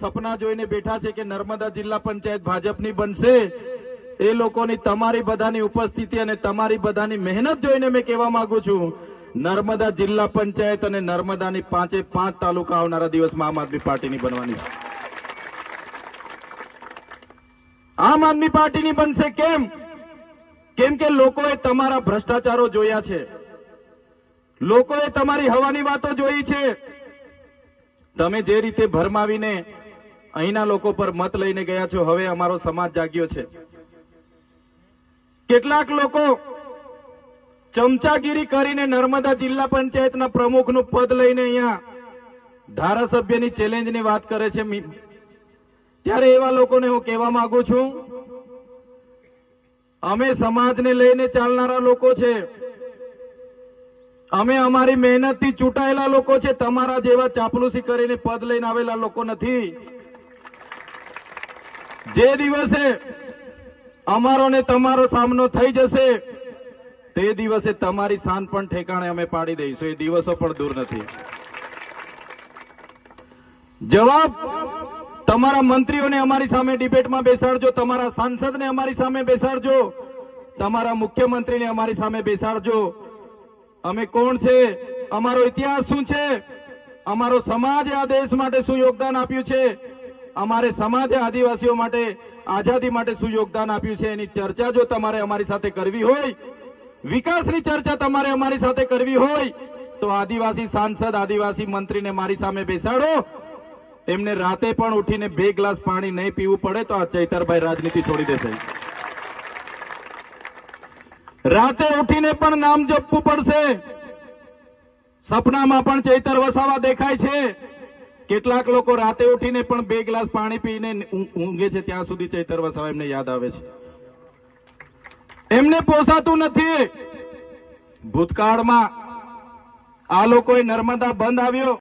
સપના જોઈને બેઠા છે કે નર્મદા જિલ્લા પંચાયત ભાજપની બનશે. એ લોકોની તમારી બધાની ઉપસ્થિતિ અને તમારી બધાની મહેનત જોઈને મેં કહેવા માંગુ છું. નર્મદા જિલ્લા પંચાયત અને નર્મદાની પાંચે પાંચ તાલુકા આવનારા દિવસમાં આમ આદમી પાર્ટીની બનવાની છે. આમ આદમી પાર્ટીની બનશે કેમ? કેમ કે લોકોએ તમારા ભ્રષ્ટાચારો જોયા છે. લોકોએ તમારી હવાની વાતો જોઈ છે. તમે જે રીતે ભરમાવીને અહીંના લોકો પર મત લઈને ગયા છો, હવે અમારો સમાજ જાગ્યો છે. કેટલાક લોકો ચમચાગીરી કરીને નર્મદા જિલ્લા પંચાયતના પ્રમુખનું પદ લઈને અહીંયા ધારાસભ્યની ચેલેન્જની વાત કરે છે. ત્યારે એવા લોકોને હું કહેવા માંગુ છું, અમે સમાજને લઈને ચાલનારા લોકો છે. અમે અમારી મહેનતથી ચૂંટાયેલા લોકો છે, તમારા જેવા ચાપલુસી કરીને પદ લઈને આવેલા લોકો નથી. જે દિવસે અમારો ને તમારો સામનો થઈ જશે, તે દિવસે તમારી શાન પણ ઠેકાણે અમે પાડી દઈશું. એ દિવસો પણ દૂર નથી. જવાબ, તમારા મંત્રીઓને અમારી સામે ડિબેટમાં બેસાડજો, તમારા સાંસદને અમારી સામે બેસાડજો, તમારા મુખ્યમંત્રીને અમારી સામે બેસાડજો. અમે કોણ છે? અમારો ઇતિહાસ શું છે? અમારો સમાજે આ દેશ માટે શું યોગદાન આપ્યું છે? અમારે સમાજે આદિવાસીઓ માટે, આઝાદી માટે શું યોગદાન આપ્યું છે? એની ચર્ચા જો તમારે અમારી સાથે કરવી હોય, વિકાસની ચર્ચા તમારે અમારી સાથે કરવી હોય, તો આદિવાસી સાંસદ, આદિવાસી મંત્રીને મારી સામે બેસાડો. એમને રાતે પણ ઉઠીને બે ગ્લાસ પાણી નહીં પીવું પડે તો આ ચૈતરભાઈ રાજનીતિ છોડી દેશે. રાતે ઉઠીને પણ નામ જપવું પડશે. સપનામાં પણ ચૈતર વસાવા દેખાય છે. કેટલાક લોકો રાતે ઉઠીને પણ બે ગ્લાસ પાણી પીને ઊંઘે છે, ત્યાં સુધી ચૈતર વસાવા એમને યાદ આવે છે. એમને પોસાતું નથી. ભૂતકાળમાં આ લોકોએ નર્મદા બંધ આવ્યો.